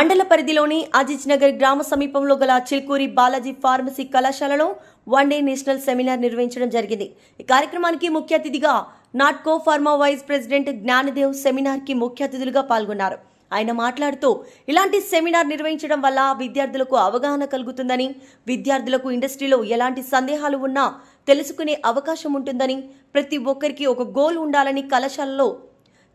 మండల పరిధిలోని అజిజ్ నగర్ గ్రామ సమీపంలో గల చిల్కూరి బాలాజీ ఫార్మసీ కళాశాలలో వన్ డే నేషనల్ సెమినార్ నిర్వహించడం జరిగింది. ఈ కార్యక్రమానికి ముఖ్య అతిథిగా Natco pharma vice president Gnanadev సెమినార్కి ముఖ్య అతిథులుగా పాల్గొన్నారు. ఆయన మాట్లాడుతూ ఇలాంటి సెమినార్ నిర్వహించడం వల్ల విద్యార్థులకు అవగాహన కలుగుతుందని విద్యార్థులకు ఇండస్ట్రీలో ఎలాంటి సందేహాలు ఉన్నా తెలుసుకునే అవకాశం ఉంటుందని ప్రతి ఒక్కరికి ఒక గోల్ ఉండాలని కళాశాలలో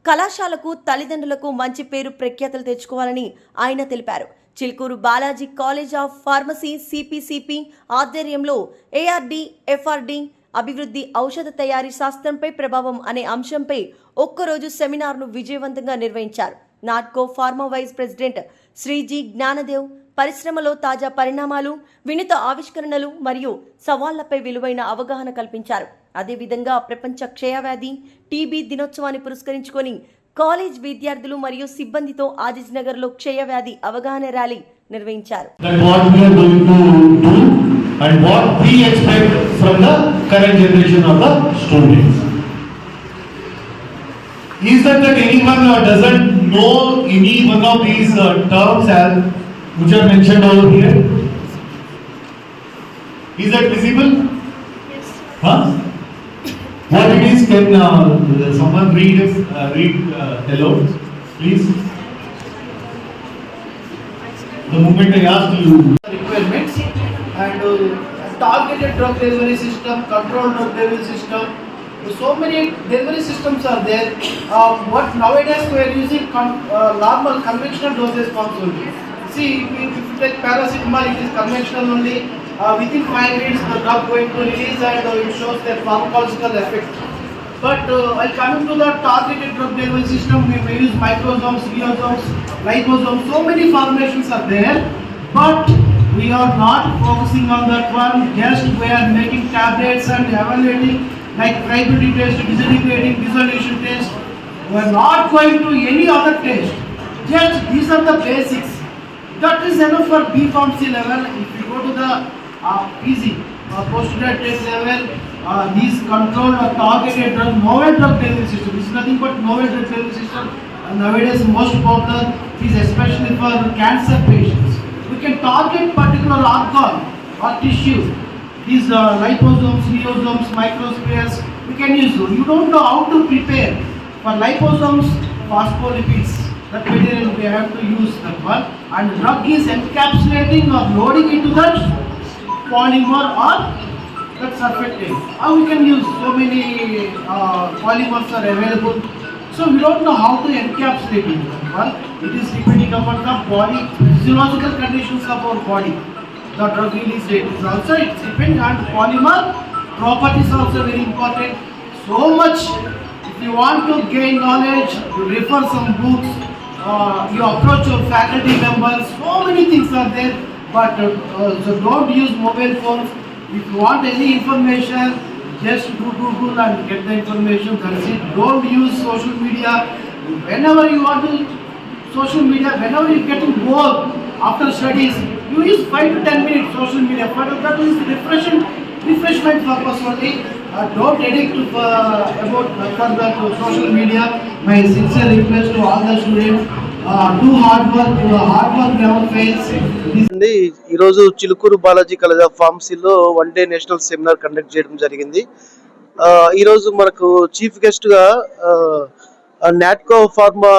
కళాశాలకు తల్లిదండ్రులకు మంచి పేరు ప్రఖ్యాతలు తెచ్చుకోవాలని ఆయన తెలిపారు. Chilkur Balaji college of pharmacy CPCP ఆధ్వర్యంలో ఏఆర్డి ఎఫ్ఆర్డి అభివృద్ధి ఔషధ తయారీ శాస్త్రంపై ప్రభావం అనే అంశంపై ఒక్కరోజు సెమినార్ను విజయవంతంగా నిర్వహించారు. Natco pharma vice president Sreeji Gnanadev పరిశ్రమలో తాజా పరిణామాలు వినూత ఆవిష్కరణలు మరియు సవాళ్ళపై విలువైన అవగాహన కల్పించారు అదేవిధంగా ప్రపంచ క్షయవ్యాధి టీబీ దినోత్సవాన్ని పురస్కరించుకొని కాలేజ్ విద్యార్థులు మరియు సిబ్బందితో ఆదిజ్ నగర్లో క్షయవ్యాధి అవగాహన ర్యాలీ నిర్వహించారు and what we expect from the current generation of the students. Is that that anyone uh, doesn't know any one of these uh, terms as which are mentioned over here? Is that visible? Yes. Huh? What it is, can uh, someone read, it? uh, read uh, hello, please? The moment I asked you, requirements and uh, targeted drug delivery system, controlled drug delivery system. So many delivery systems are there. Um, what nowadays we are using uh, normal conventional dosage forms only. See, if you, if you take paracetamol, it is conventional only. Uh, within five minutes, the drug going to release and uh, it shows their pharmacological effect. But uh, while coming to the targeted drug delivery system, we may use microsomes, rhizomes, liposomes, so many formulations are there. But we are not focusing on that one, just we are making tablets and evaluating like friability test, disintegrating, dissolution test. We are not going to any other test. Just these are the basics. That is enough for B pharmacy level. If you go to the uh, PG, uh, postgraduate level, uh, these controlled or targeted drug, novel drug delivery system. This is nothing but novel drug delivery system. And nowadays, most popular is especially for cancer patients. We can target particular organ or tissue. These uh, liposomes, rhizomes, microspheres, we can use. them. You don't know how to prepare. For liposomes, phospholipids, that material we have to use that one. And the drug is encapsulating or loading into that polymer or that surfactant. How we can use so many uh, polymers are available. So we don't know how to encapsulate it. Well, it is depending upon the body, physiological conditions of our body. The drug release rate is also, it's on polymer properties also very important. So much, if you want to gain knowledge, you refer some books, uh, you approach your faculty members, so many things are there. But uh, so don't use mobile phones. If you want any information, just do Google and get the information. That's it. Don't use social media. Whenever you want to social media, whenever you're getting bored after studies, you use five to ten minutes social media. But that is refreshing, refreshment purpose only. Uh, don't addict to uh, about uh, further to social media. My sincere request to all the students: uh, do hard work. Uh, hard work never fails. This అండి ఈరోజు Chilukuru Balaji college of ఫార్మసీలో one day national seminar conduct చేయడం జరిగింది ఆ, ఈరోజు మనకు chief గెస్ట్గా Natco pharma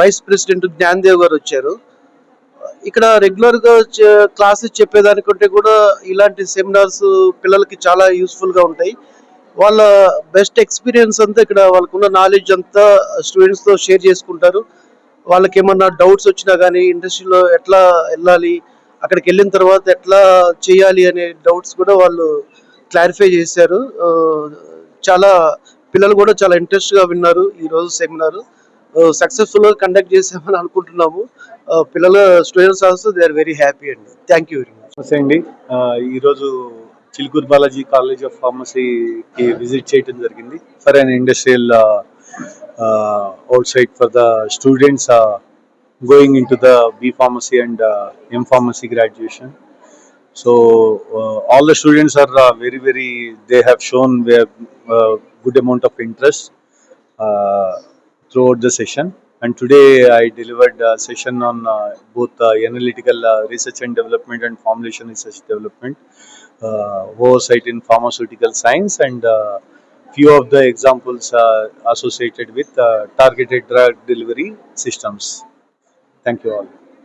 vice president Gnandev గారు వచ్చారు ఇక్కడ రెగ్యులర్గా క్లాసెస్ చెప్పేదానికంటే కూడా ఇలాంటి సెమినార్స్ పిల్లలకి చాలా యూస్ఫుల్గా ఉంటాయి. వాళ్ళ బెస్ట్ ఎక్స్పీరియన్స్ అంతా ఇక్కడ వాళ్ళకున్న నాలెడ్జ్ అంతా స్టూడెంట్స్తో షేర్ చేసుకుంటారు. వాళ్ళకి ఏమన్నా డౌట్స్ వచ్చినా కానీ ఇండస్ట్రీలో ఎట్లా వెళ్ళాలి అక్కడికి వెళ్ళిన తర్వాత ఎట్లా చేయాలి అనే డౌట్స్ కూడా వాళ్ళు క్లారిఫై చేశారు. చాలా పిల్లలు కూడా చాలా ఇంట్రెస్ట్గా విన్నారు ఈ రోజు సెమినార్ సక్సెస్ఫుల్గా కండక్ట్ చేసామని అనుకుంటున్నాము. పిల్లల students also they are very happy అండి. థ్యాంక్ యూ వెరీ మచ్ నమస్తే అండి. ఈరోజు చిలుకూరు బాలాజీ కాలేజ్ ఆఫ్ ఫార్మసీకి విజిట్ చేయడం జరిగింది. For an industrial outside for the students going in to the B pharmacy and M pharmacy graduation so all the students are very very they have shown good amount of interest throughout the session And today I delivered a session on uh, both uh, analytical uh, research and development and formulation research development, uh, oversight in pharmaceutical science, and uh, few of the examples uh, associated with uh, targeted drug delivery systems. Thank you all.